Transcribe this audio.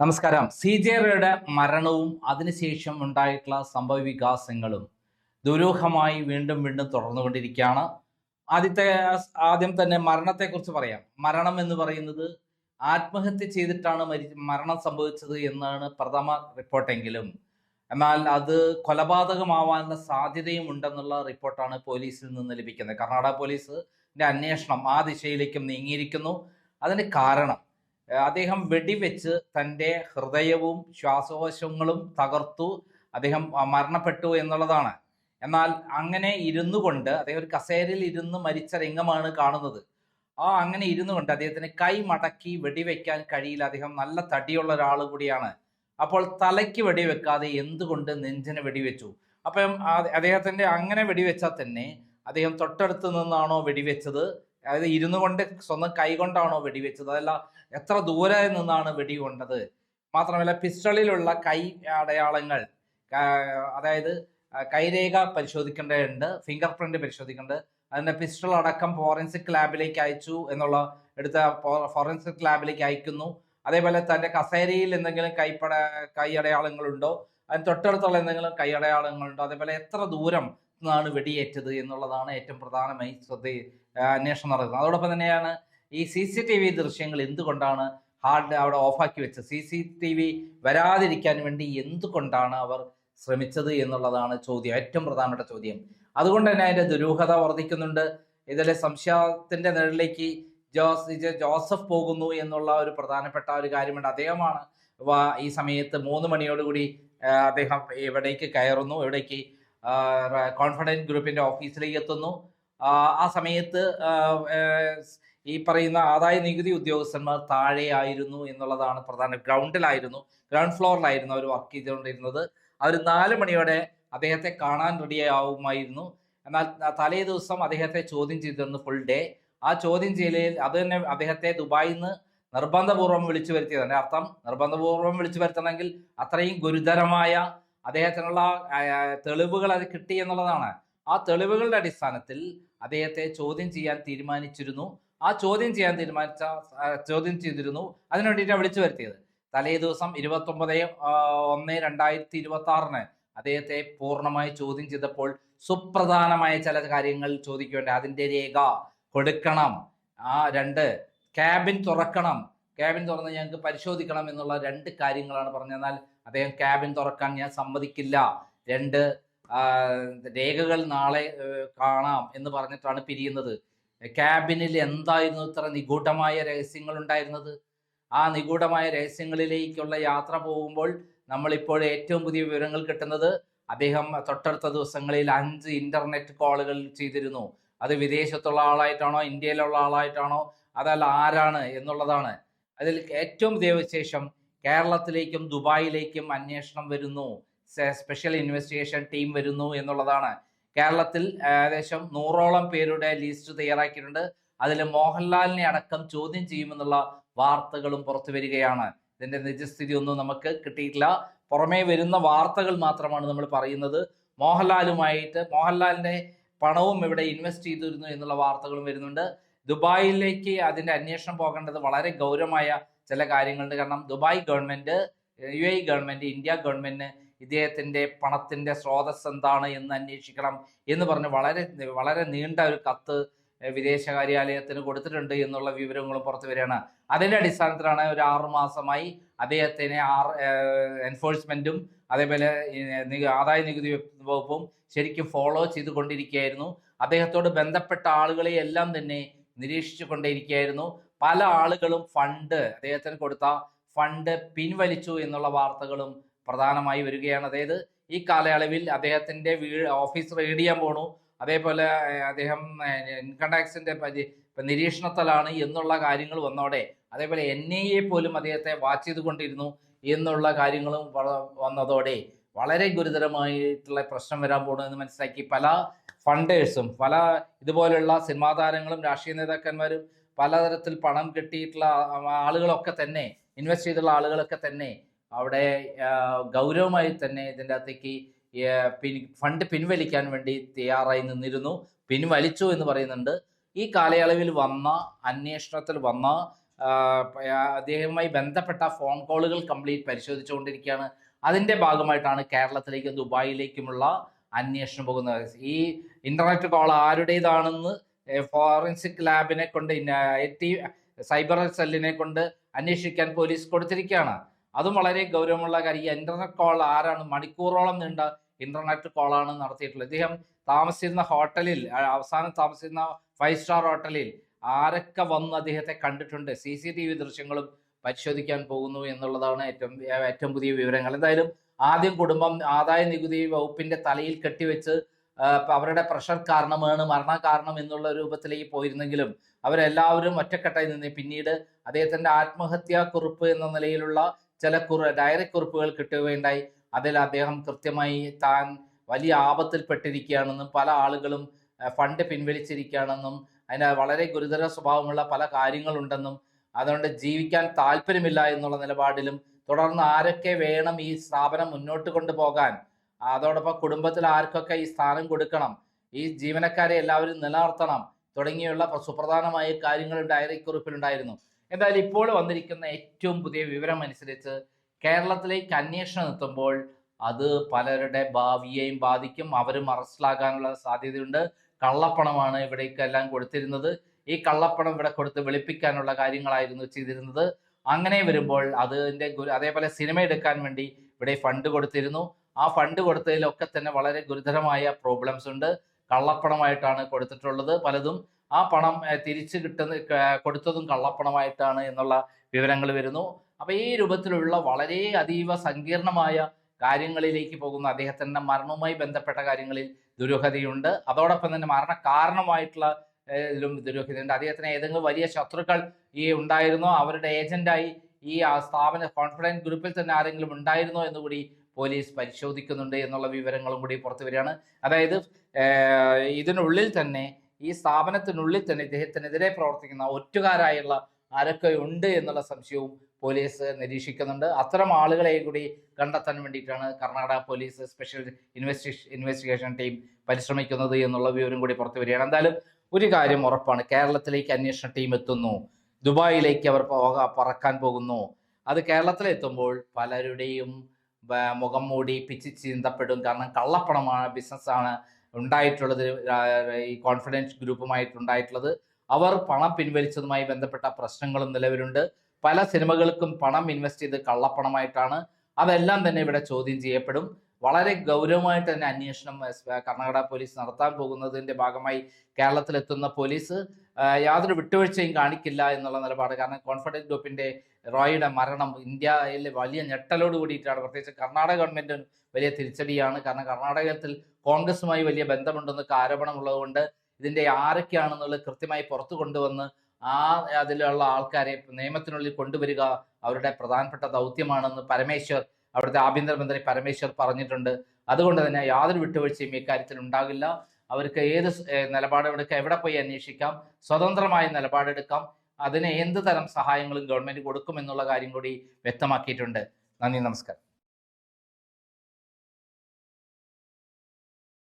നമസ്കാരം. C J റയുടെ മരണവും അതിനുശേഷം ഉണ്ടായിട്ടുള്ള സംഭവ വികാസങ്ങളും ദുരൂഹമായി വീണ്ടും വീണ്ടും തുടർന്നുകൊണ്ടിരിക്കുകയാണ്. ആദ്യത്തെ ആദ്യം തന്നെ മരണത്തെക്കുറിച്ച് പറയാം. മരണം എന്ന് പറയുന്നത് ആത്മഹത്യ ചെയ്തിട്ടാണ് മരി മരണം സംഭവിച്ചത് എന്നാണ് പ്രഥമ റിപ്പോർട്ടെങ്കിലും. എന്നാൽ അത് കൊലപാതകമാവാനുള്ള സാധ്യതയും ഉണ്ടെന്നുള്ള റിപ്പോർട്ടാണ് പോലീസിൽ നിന്ന് ലഭിക്കുന്നത്. കർണാടക പോലീസിന്റെ അന്വേഷണം ആ ദിശയിലേക്കും നീങ്ങിയിരിക്കുന്നു. അതിന് കാരണം അദ്ദേഹം വെടിവെച്ച് തന്റെ ഹൃദയവും ശ്വാസകോശങ്ങളും തകർത്തു അദ്ദേഹം മരണപ്പെട്ടു എന്നുള്ളതാണ്. എന്നാൽ അങ്ങനെ ഇരുന്നു കൊണ്ട് അദ്ദേഹം ഒരു കസേരയിൽ ഇരുന്ന് മരിച്ച രംഗമാണ് കാണുന്നത്. ആ അങ്ങനെ ഇരുന്നു കൊണ്ട് അദ്ദേഹത്തിന് കൈ മടക്കി വെടിവെക്കാൻ കഴിയില്ല. അദ്ദേഹം നല്ല തടിയുള്ള ഒരാൾ കൂടിയാണ്. അപ്പോൾ തലയ്ക്ക് വെടിവെക്കാതെ എന്തുകൊണ്ട് നെഞ്ചിന് വെടിവെച്ചു? അപ്പം അദ്ദേഹത്തിന്റെ അങ്ങനെ വെടിവെച്ചാൽ തന്നെ അദ്ദേഹം തൊട്ടടുത്ത് നിന്നാണോ വെടിവെച്ചത്? അതായത് ഇരുന്നു കൊണ്ട് സ്വന്തം കൈ കൊണ്ടാണോ വെടിവെച്ചത്? അതല്ല എത്ര ദൂരെ നിന്നാണ് വെടി കൊണ്ടത് മാത്രമല്ല പിസ്റ്റളിലുള്ള കൈ അടയാളങ്ങൾ അതായത് കൈരേഖ പരിശോധിക്കേണ്ടതുണ്ട് ഫിംഗർ പ്രിന്റ് പരിശോധിക്കേണ്ടത് അതിന്റെ പിസ്റ്റൾ അടക്കം ഫോറൻസിക് ലാബിലേക്ക് അയച്ചു എന്നുള്ള എടുത്ത ഫോറൻസിക് ലാബിലേക്ക് അയക്കുന്നു. അതേപോലെ തന്റെ കസേരയിൽ എന്തെങ്കിലും കൈപ്പട കൈ അടയാളങ്ങളുണ്ടോ? അതിന് തൊട്ടടുത്തുള്ള എന്തെങ്കിലും കൈയടയാളങ്ങളുണ്ട്? അതേപോലെ എത്ര ദൂരം നിന്നാണ് വെടിയേറ്റത് എന്നുള്ളതാണ് ഏറ്റവും പ്രധാനമായി ശ്രദ്ധ അന്വേഷണം നടക്കുന്നത്. അതോടൊപ്പം തന്നെയാണ് ഈ സി സി ടി വി ദൃശ്യങ്ങൾ എന്തുകൊണ്ടാണ് ഹാർഡ് അവിടെ ഓഫാക്കി വെച്ചത്? സി സി ടി വി വരാതിരിക്കാൻ വേണ്ടി എന്തുകൊണ്ടാണ് അവർ ശ്രമിച്ചത് എന്നുള്ളതാണ് ചോദ്യം ഏറ്റവും പ്രധാനപ്പെട്ട ചോദ്യം. അതുകൊണ്ട് തന്നെ അതിന്റെ ദുരൂഹത വർദ്ധിക്കുന്നുണ്ട്. ഇതിലെ സംശയത്തിന്റെ നിഴലിലേക്ക് ജോസ് ജോസഫ് പോകുന്നു എന്നുള്ള ഒരു പ്രധാനപ്പെട്ട ഒരു കാര്യമുണ്ട്. അദ്ദേഹമാണ് ഈ സമയത്ത് മൂന്ന് മണിയോടുകൂടി അദ്ദേഹം എവിടേക്ക് കയറുന്നു എവിടേക്ക് കോൺഫിഡൻസ് ഗ്രൂപ്പിന്റെ ഓഫീസിലേക്ക് എത്തുന്നു. ആ, ആ സമയത്ത് ഈ പറയുന്ന ആദായ നികുതി ഉദ്യോഗസ്ഥന്മാർ താഴെയായിരുന്നു എന്നുള്ളതാണ് പ്രധാന ഗ്രൗണ്ടിലായിരുന്നു ഗ്രൗണ്ട് ഫ്ലോറിലായിരുന്നു അവർ വർക്ക് ചെയ്തുകൊണ്ടിരുന്നത്. അവർ നാല് മണിയോടെ അദ്ദേഹത്തെ കാണാൻ റെഡിയാവുമായിരുന്നു എന്നാൽ തലേ ദിവസം അദ്ദേഹത്തെ ചോദ്യം ചെയ്തിരുന്നു ഫുൾ ഡേ ആ ചോദ്യം ചെയ്യലിൽ അത് തന്നെ അദ്ദേഹത്തെ ദുബായിൽ നിന്ന് നിർബന്ധപൂർവം വിളിച്ചു വരുത്തിയതാണ് അർത്ഥം? നിർബന്ധപൂർവം വിളിച്ചു വരുത്തണമെങ്കിൽ അത്രയും ഗുരുതരമായ അദ്ദേഹത്തിനുള്ള തെളിവുകൾ അത് കിട്ടി എന്നുള്ളതാണ്. ആ തെളിവുകളുടെ അടിസ്ഥാനത്തിൽ അദ്ദേഹത്തെ ചോദ്യം ചെയ്യാൻ തീരുമാനിച്ചിരുന്നു. ആ ചോദ്യം ചെയ്യാൻ തീരുമാനിച്ച ചോദ്യം ചെയ്തിരുന്നു. അതിനു വേണ്ടിയിട്ടാണ് വിളിച്ചു വരുത്തിയത്. തലേ ദിവസം ഇരുപത്തി ഒമ്പത് ഒന്ന് രണ്ടായിരത്തി ഇരുപത്തി ആറിന് അദ്ദേഹത്തെ പൂർണമായി ചോദ്യം ചെയ്തപ്പോൾ സുപ്രധാനമായ ചില കാര്യങ്ങൾ ചോദിക്കേണ്ട അതിന്റെ രേഖ കൊടുക്കണം. ആ രണ്ട് ക്യാബിൻ തുറക്കണം. ക്യാബിൻ തുറന്ന് ഞങ്ങൾക്ക് പരിശോധിക്കണം എന്നുള്ള രണ്ട് കാര്യങ്ങളാണ് പറഞ്ഞത്. എന്നാൽ അദ്ദേഹം ക്യാബിൻ തുറക്കാൻ ഞാൻ സമ്മതിക്കില്ല. രണ്ട് രേഖകൾ നാളെ കാണാം എന്ന് പറഞ്ഞിട്ടാണ് പിരിയുന്നത്. ക്യാബിനിൽ എന്തായിരുന്നു ഇത്ര നിഗൂഢമായ രഹസ്യങ്ങൾ ഉണ്ടായിരുന്നത്? ആ നിഗൂഢമായ രഹസ്യങ്ങളിലേക്കുള്ള യാത്ര പോകുമ്പോൾ നമ്മളിപ്പോൾ ഏറ്റവും പുതിയ വിവരങ്ങൾ കിട്ടുന്നത് അദ്ദേഹം തൊട്ടടുത്ത ദിവസങ്ങളിൽ അഞ്ച് ഇന്റർനെറ്റ് കോളുകൾ ചെയ്തിരുന്നു. അത് വിദേശത്തുള്ള ആളായിട്ടാണോ ഇന്ത്യയിലുള്ള ആളായിട്ടാണോ അതല്ല ആരാണ് എന്നുള്ളതാണ്. അതിൽ ഏറ്റവും ദൈവശേഷം കേരളത്തിലേക്കും ദുബായിലേക്കും അന്വേഷണം വരുന്നു. സ്പെഷ്യൽ ഇൻവെസ്റ്റിഗേഷൻ ടീം വരുന്നു എന്നുള്ളതാണ്. കേരളത്തിൽ ഏകദേശം നൂറോളം പേരുടെ ലിസ്റ്റ് തയ്യാറാക്കിയിട്ടുണ്ട്. അതിൽ മോഹൻലാലിനെ അടക്കം ചോദ്യം ചെയ്യുമെന്നുള്ള വാർത്തകളും പുറത്തു വരികയാണ്. ഇതിന്റെ നിജസ്ഥിതി ഒന്നും നമുക്ക് കിട്ടിയിട്ടില്ല. പുറമേ വരുന്ന വാർത്തകൾ മാത്രമാണ് നമ്മൾ പറയുന്നത്. മോഹൻലാലുമായിട്ട് മോഹൻലാലിന്റെ പണവും ഇവിടെ ഇൻവെസ്റ്റ് ചെയ്തിരുന്നു എന്നുള്ള വാർത്തകളും വരുന്നുണ്ട്. ദുബായിലേക്ക് അതിന്റെ അന്വേഷണം പോകേണ്ടത് വളരെ ഗൗരവമായ ചില കാര്യങ്ങളുണ്ട്. കാരണം Dubai government U A government India ഗവൺമെന്റിന് ഇദ്ദേഹത്തിന്റെ പണത്തിന്റെ സ്രോതസ് എന്താണ് എന്ന് അന്വേഷിക്കണം എന്ന് പറഞ്ഞ് വളരെ വളരെ നീണ്ട ഒരു കത്ത് വിദേശകാര്യാലയത്തിന് കൊടുത്തിട്ടുണ്ട് എന്നുള്ള വിവരങ്ങളും പുറത്തു വരികയാണ്. അതിന്റെ അടിസ്ഥാനത്തിലാണ് ഒരു ആറു മാസമായി അദ്ദേഹത്തിനെ ആർ എൻഫോഴ്സ്മെന്റും അതേപോലെ ആദായ നികുതി വകുപ്പും ശരിക്കും ഫോളോ ചെയ്തുകൊണ്ടിരിക്കുകയായിരുന്നു. അദ്ദേഹത്തോട് ബന്ധപ്പെട്ട ആളുകളെ എല്ലാം തന്നെ നിരീക്ഷിച്ചു കൊണ്ടേയിരിക്കുകയായിരുന്നു പല ആളുകളും ഫണ്ട് അദ്ദേഹത്തിന് കൊടുത്ത ഫണ്ട് പിൻവലിച്ചു എന്നുള്ള വാർത്തകളും പ്രധാനമായി വരികയാണ്. അതായത് ഈ കാലയളവിൽ അദ്ദേഹത്തിന്റെ വീ ഓഫീസ് റെയ്ഡ് ചെയ്യാൻ പോണു. അതേപോലെ അദ്ദേഹം ഇൻകം ടാക്സിന്റെ നിരീക്ഷണത്തിലാണ് എന്നുള്ള കാര്യങ്ങൾ വന്നോടെ അതേപോലെ എൻ ഐ എ പോലും അദ്ദേഹത്തെ വാച്ച് ചെയ്തുകൊണ്ടിരുന്നു എന്നുള്ള കാര്യങ്ങളും വന്നതോടെ വളരെ ഗുരുതരമായിട്ടുള്ള പ്രശ്നം വരാൻ പോകണമെന്ന് മനസ്സിലാക്കി പല ഫണ്ടേഴ്സും പല ഇതുപോലുള്ള സിനിമാ താരങ്ങളും രാഷ്ട്രീയ നേതാക്കന്മാരും പലതരത്തിൽ പണം കിട്ടിയിട്ടുള്ള ആളുകളൊക്കെ തന്നെ ഇൻവെസ്റ്റ് ചെയ്തിട്ടുള്ള ആളുകളൊക്കെ തന്നെ അവിടെ ഗൗരവമായി തന്നെ ഇതിന്റെ അകത്തേക്ക് ഫണ്ട് പിൻവലിക്കാൻ വേണ്ടി തയ്യാറായി നിന്നിരുന്നു പിൻവലിച്ചു എന്ന് പറയുന്നുണ്ട്. ഈ കാലയളവിൽ വന്ന അന്വേഷണത്തിൽ വന്ന അദ്ദേഹവുമായി ബന്ധപ്പെട്ട ഫോൺ കോളുകൾ കംപ്ലീറ്റ് പരിശോധിച്ചുകൊണ്ടിരിക്കുകയാണ്. അതിന്റെ ഭാഗമായിട്ടാണ് കേരളത്തിലേക്കും ദുബായിലേക്കുമുള്ള അന്വേഷണം പോകുന്നത്. ഈ ഇന്റർനെറ്റ് കോൾ ആരുടേതാണെന്ന് ഫോറൻസിക് ലാബിനെ കൊണ്ട് സൈബർ സെല്ലിനെ കൊണ്ട് അന്വേഷിക്കാൻ പോലീസ് കൊടുത്തിരിക്കുകയാണ്. അതും വളരെ ഗൗരവമുള്ള കാര്യം. ഈ ഇന്റർനെറ്റ് കോൾ ആരാണ് മണിക്കൂറോളം നീണ്ട ഇന്റർനെറ്റ് കോളാണ് നടത്തിയിട്ടുള്ളത്. ഇദ്ദേഹം താമസിച്ചിരുന്ന ഹോട്ടലിൽ അവസാനം താമസിച്ചിരുന്ന ഫൈവ് സ്റ്റാർ ഹോട്ടലിൽ ആരൊക്കെ വന്ന് അദ്ദേഹത്തെ കണ്ടിട്ടുണ്ട്? സി സി ടി വി ദൃശ്യങ്ങളും പരിശോധിക്കാൻ പോകുന്നു എന്നുള്ളതാണ് ഏറ്റവും ഏറ്റവും പുതിയ വിവരങ്ങൾ. എന്തായാലും ആദ്യം കുടുംബം ആദായ നികുതി വകുപ്പിന്റെ തലയിൽ കെട്ടിവെച്ച് അവരുടെ പ്രഷർ കാരണമാണ് മരണ കാരണം എന്നുള്ള രൂപത്തിലേക്ക് പോയിരുന്നെങ്കിലും അവരെല്ലാവരും ഒറ്റക്കെട്ടായി നിന്ന്. പിന്നീട് അദ്ദേഹത്തിന്റെ ആത്മഹത്യാ കുറിപ്പ് എന്ന നിലയിലുള്ള ചില കുറ ഡയറി കുറിപ്പുകൾ കിട്ടുകയുണ്ടായി. അതിൽ അദ്ദേഹം കൃത്യമായി താൻ വലിയ ആപത്തിൽപ്പെട്ടിരിക്കുകയാണെന്നും പല ആളുകളും ഫണ്ട് പിൻവലിച്ചിരിക്കുകയാണെന്നും അതിന് വളരെ ഗുരുതര സ്വഭാവമുള്ള പല കാര്യങ്ങളുണ്ടെന്നും അതുകൊണ്ട് ജീവിക്കാൻ താല്പര്യമില്ല എന്നുള്ള നിലപാടിലും തുടർന്ന് ആരൊക്കെ വേണം ഈ സ്ഥാപനം മുന്നോട്ട് കൊണ്ടുപോകാൻ അതോടൊപ്പം കുടുംബത്തിൽ ആർക്കൊക്കെ ഈ സ്ഥാനം കൊടുക്കണം ഈ ജീവനക്കാരെ എല്ലാവരും നിലനിർത്തണം തുടങ്ങിയുള്ള പ്ര- സുപ്രധാനമായ കാര്യങ്ങൾ ഡയറി കുറിപ്പിലുണ്ടായിരുന്നു. എന്തായാലും ഇപ്പോൾ വന്നിരിക്കുന്ന ഏറ്റവും പുതിയ വിവരം അനുസരിച്ച് കേരളത്തിലേക്ക് അന്വേഷണം എത്തുമ്പോൾ അത് പലരുടെ ഭാവിയെയും ബാധിക്കും അവരും അറസ്റ്റിലാകാനുള്ള സാധ്യതയുണ്ട്. കള്ളപ്പണമാണ് ഇവിടേക്കെല്ലാം കൊടുത്തിരുന്നത്. ഈ കള്ളപ്പണം ഇവിടെ കൊടുത്ത് വെളുപ്പിക്കാനുള്ള കാര്യങ്ങളായിരുന്നു ചെയ്തിരുന്നത്. അങ്ങനെ വരുമ്പോൾ അതിന്റെ അതേപോലെ സിനിമ എടുക്കാൻ വേണ്ടി ഇവിടെ ഫണ്ട് കൊടുത്തിരുന്നു. ആ ഫണ്ട് കൊടുത്തതിലൊക്കെ തന്നെ വളരെ ഗുരുതരമായ പ്രോബ്ലംസ് ഉണ്ട്. കള്ളപ്പണമായിട്ടാണ് കൊടുത്തിട്ടുള്ളത്. പലതും ആ പണം തിരിച്ചു കിട്ടുന്ന കൊടുത്തതും കള്ളപ്പണമായിട്ടാണ് എന്നുള്ള വിവരങ്ങൾ വരുന്നു. അപ്പൊ ഈ രൂപത്തിലുള്ള വളരെ അതീവ സങ്കീർണമായ കാര്യങ്ങളിലേക്ക് പോകുന്ന അദ്ദേഹത്തിന്റെ മരണവുമായി ബന്ധപ്പെട്ട കാര്യങ്ങളിൽ ദുരൂഹതയുണ്ട്. അതോടൊപ്പം തന്നെ മരണ കാരണമായിട്ടുള്ള ഏഹ്, ഇതിലും ദുരൂഹതയുണ്ട് അദ്ദേഹത്തിന് ഏതെങ്കിലും വലിയ ശത്രുക്കൾ ഈ ഉണ്ടായിരുന്നോ? അവരുടെ ഏജന്റായി ഈ സ്ഥാപന കോൺഫിഡൻസ് ഗ്രൂപ്പിൽ തന്നെ ആരെങ്കിലും ഉണ്ടായിരുന്നോ എന്ന് കൂടി പോലീസ് പരിശോധിക്കുന്നുണ്ട് എന്നുള്ള വിവരങ്ങളും കൂടി പുറത്തു വരികയാണ്. അതായത് ഇതിനുള്ളിൽ തന്നെ ഈ സ്ഥാപനത്തിനുള്ളിൽ തന്നെ ഇദ്ദേഹത്തിനെതിരെ പ്രവർത്തിക്കുന്ന ഒറ്റുകാരായുള്ള ആരൊക്കെ ഉണ്ട് എന്നുള്ള സംശയവും പോലീസ് നിരീക്ഷിക്കുന്നുണ്ട്. അത്തരം ആളുകളെ കൂടി കണ്ടെത്താൻ വേണ്ടിയിട്ടാണ് Karnataka police special investigation team പരിശ്രമിക്കുന്നത് എന്നുള്ള വിവരം കൂടി പുറത്തു വരികയാണ്. എന്തായാലും ഒരു കാര്യം ഉറപ്പാണ്. കേരളത്തിലേക്ക് അന്വേഷണ ടീം എത്തുന്നു. ദുബായിലേക്ക് അവർ പറക്കാൻ പോകുന്നു. അത് കേരളത്തിലെത്തുമ്പോൾ പലരുടെയും മുഖം മൂടി പിച്ചി ചീന്തപ്പെടും. കാരണം കള്ളപ്പണമാണ് ബിസിനസ്സാണ് ഉണ്ടായിട്ടുള്ളത് ഈ കോൺഫിഡൻസ് ഗ്രൂപ്പുമായിട്ടുണ്ടായിട്ടുള്ളത് അവർ പണം പിൻവലിച്ചതുമായി ബന്ധപ്പെട്ട പ്രശ്നങ്ങളും നിലവിലുണ്ട്. പല സിനിമകൾക്കും പണം ഇൻവെസ്റ്റ് ചെയ്ത് കള്ളപ്പണമായിട്ടാണ്. അതെല്ലാം തന്നെ ഇവിടെ ചോദ്യം ചെയ്യപ്പെടും. വളരെ ഗൗരവമായിട്ട് തന്നെ അന്വേഷണം കർണാടക പോലീസ് നടത്താൻ പോകുന്നതിന്റെ ഭാഗമായി കേരളത്തിലെത്തുന്ന പോലീസ് യാതൊരു വിട്ടുവീഴ്ചയും കാണിക്കില്ല എന്നുള്ള നിലപാട്. കാരണം കോൺഫിഡൻസ് ഗ്രൂപ്പിന്റെ റോയിയുടെ മരണം ഇന്ത്യയിലെ വലിയ ഞെട്ടലോട് കൂടിയിട്ടാണ്. പ്രത്യേകിച്ച് കർണാടക ഗവൺമെന്റിന് വലിയ തിരിച്ചടിയാണ്. കാരണം കർണാടകത്തിൽ കോൺഗ്രസുമായി വലിയ ബന്ധമുണ്ടെന്നൊക്കെ ആരോപണമുള്ളതുകൊണ്ട് ഇതിന്റെ ആരൊക്കെയാണെന്നുള്ളത് കൃത്യമായി പുറത്തു കൊണ്ടുവന്ന് ആ അതിലുള്ള ആൾക്കാരെ നിയമത്തിനുള്ളിൽ കൊണ്ടുവരിക അവരുടെ പ്രധാനപ്പെട്ട ദൗത്യമാണെന്ന് പരമേശ്വർ അവിടുത്തെ ആഭ്യന്തരമന്ത്രി പരമേശ്വർ പറഞ്ഞിട്ടുണ്ട്. അതുകൊണ്ട് തന്നെ യാതൊരു വിട്ടുവീഴ്ചയും ഇക്കാര്യത്തിൽ ഉണ്ടാകില്ല. അവർക്ക് ഏത് നിലപാടെടുക്കാം എവിടെ പോയി അന്വേഷിക്കാം സ്വതന്ത്രമായ നിലപാടെടുക്കാം അതിന് എന്ത് തരം സഹായങ്ങളും ഗവൺമെന്റ് കൊടുക്കും എന്നുള്ള കാര്യം കൂടി വ്യക്തമാക്കിയിട്ടുണ്ട്. നന്ദി നമസ്കാരം.